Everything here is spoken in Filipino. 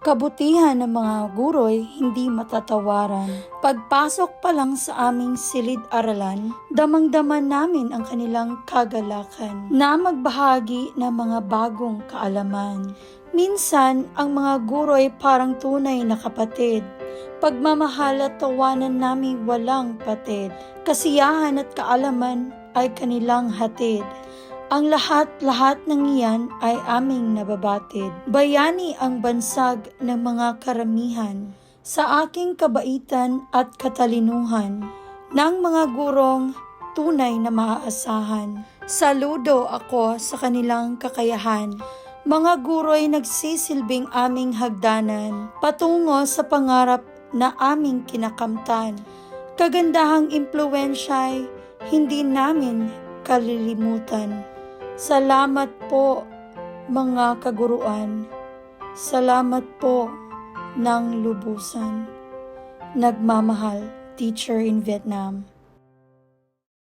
Kabutihan ng mga guroy hindi matatawaran. Pagpasok pa lang sa aming silid-aralan, damang-daman namin ang kanilang kagalakan na magbahagi ng mga bagong kaalaman. Minsan, ang mga guroy parang tunay na kapatid. Pagmamahal at tawanan namin walang patid. Kasiyahan at kaalaman ay kanilang hatid. Ang lahat-lahat ng iyan ay aming nababatid. Bayani ang bansag ng mga karamihan sa aking kabaitan at katalinuhan ng mga gurong tunay na maaasahan. Saludo ako sa kanilang kakayahan. Mga guro'y nagsisilbing aming hagdanan patungo sa pangarap na aming kinakamtan. Kagandahang impluensya'y hindi namin kalilimutan. Salamat po mga kaguruan. Salamat po ng lubusan. Nagmamahal, teacher in Vietnam.